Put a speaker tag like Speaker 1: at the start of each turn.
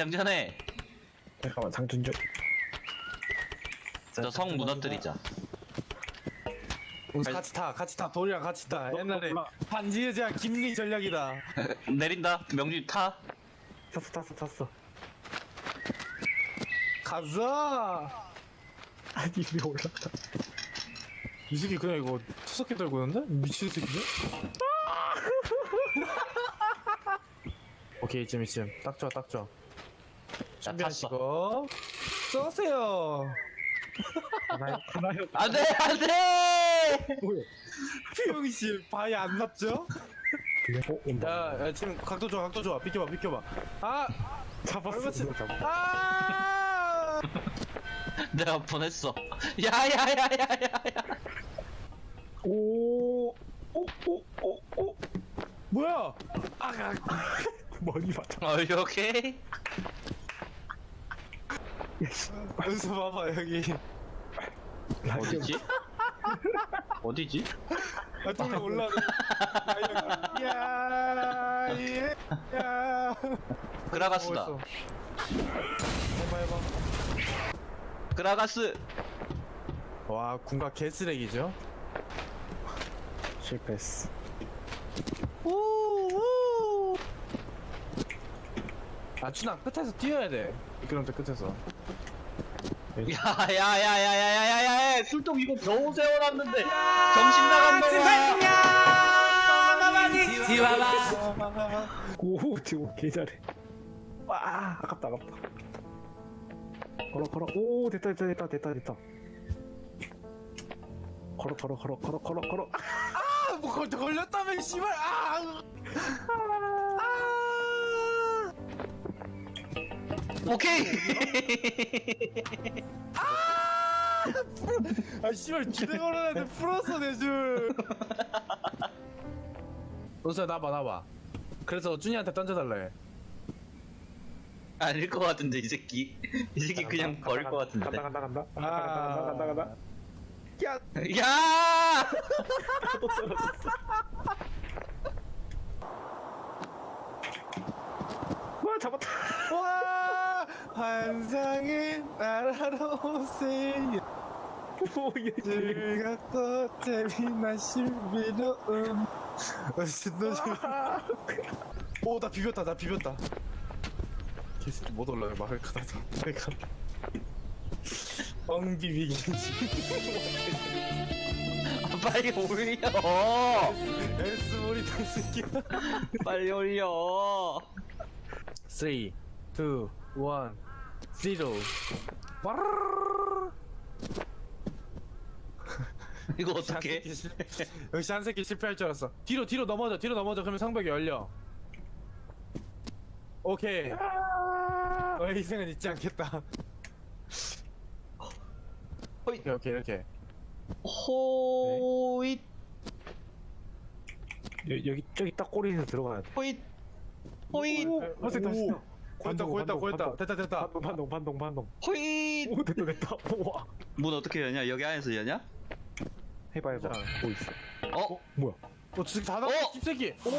Speaker 1: 장전해.
Speaker 2: 잠깐만 장준 좀.
Speaker 1: 저 성 무너뜨리자.
Speaker 3: 우리 같이 타 같이 타 돌이랑 같이 타 옛날에. 반지의 제왕 김리 전략이다
Speaker 1: 내린다. 명준 타.
Speaker 2: 탔어 탔어 탔어.
Speaker 3: 가자
Speaker 2: 아니 왜 올라가?
Speaker 3: 이 새끼 그냥 이거 투석기 들고 있는데? 미친 새끼네? 오케이 이쯤 이쯤 딱 좋아 딱 좋아. 준비하시고 쏘세요
Speaker 2: 하나 하나요.
Speaker 1: 안 돼, 안 돼!
Speaker 2: 뭐야?
Speaker 3: 피용씨 바위 안 납죠?
Speaker 2: 그냥 어 온다.
Speaker 3: 야, 야 지금 각도 좋아 각도 좋아 비켜봐 비켜봐 아!
Speaker 2: 잡았어. 잡았어.
Speaker 3: 아!
Speaker 1: 내가 보냈어. 야, 야, 야, 야, 야, 야.
Speaker 2: 오. 오 오 오 오.
Speaker 3: 뭐야? 아, 아,
Speaker 2: 머리 맞아.
Speaker 1: 어, you okay?
Speaker 3: 여 기서 봐봐 여기
Speaker 1: 어디지? 어디지?
Speaker 3: 아 똥이 올라 야, 예, 야.
Speaker 1: 그라가스다.
Speaker 3: 어, 해봐 해봐.
Speaker 1: 그라가스.
Speaker 3: 와 군가 개쓰레기죠?
Speaker 2: 실패했어.
Speaker 3: 우우. 아 준아 끝에서 뛰어야 돼. 미끄럼틀 끝에서.
Speaker 1: 야, 야, 야, 야, 야, 야, 야, 야, 야, 술통 이거 겨우 세워놨는데 정신 나간 놈아.
Speaker 2: 오 지금 개 잘해. 와 아깝다 아깝다. 걸어 걸어. 오 됐다 됐다 됐다 됐다 됐다. 걸어 걸어 걸어 걸어 걸어 걸어. 아,
Speaker 3: 걸 걸렸다며 씨발. 아. 아.
Speaker 1: 오케이.
Speaker 3: 아 씨발 기대 걸어놨는데 풀었어 내 줄. 너서 나봐 나봐. 그래서 준이한테 던져달래.
Speaker 1: 아닐 것 같은데 이 새끼. 이 새끼 그냥 버릴 것 같은데.
Speaker 2: 간다 간다 간다.
Speaker 3: 아.
Speaker 2: 간다 간다 간다 간다. 야
Speaker 1: 야!
Speaker 2: 또 떨어졌어. 와 잡았다.
Speaker 3: 와 환상의 나라로 오세요. 즐겁고 재미난 신비로움. 오나 비볐다 나 비볐다. 개새끼 못 올라요 말을 가다가 내가 엉비비기
Speaker 1: 아, 빨리 올려.
Speaker 3: 에스 모리 당새끼야.
Speaker 1: 빨리 올려.
Speaker 3: 3, 2, 1, 0. 와르르르르.
Speaker 1: 이거 어떻게?
Speaker 3: 한 새끼 실- 역시 한 새끼 실패할 줄 알았어. 뒤로 뒤로 넘어져 뒤로 넘어져 그러면 상벽이 열려. 오케이. 너의 희생은 잊지 않겠다.
Speaker 1: 호잇.
Speaker 3: 오케이 오케이 이렇게.
Speaker 1: 호잇.
Speaker 2: 여, 여기 저기 딱 꼬리에서 들어가야 돼.
Speaker 1: 호잇. 호잇.
Speaker 2: 할수 있다 할수 있다.
Speaker 3: 고했다 고했다 고했다. 됐다 됐다.
Speaker 2: 반동 반동 반동 반동.
Speaker 1: 호잇.
Speaker 2: 오 됐다 됐다. 우와.
Speaker 1: 문 어떻게 여냐? 여기 안에서 여냐?
Speaker 2: 해봐 해봐.
Speaker 3: 자.
Speaker 2: 뭐 있어?
Speaker 1: 어?
Speaker 2: 뭐야?
Speaker 3: 어, 진짜 다
Speaker 1: 어?
Speaker 3: 나가, 이 새끼. 오,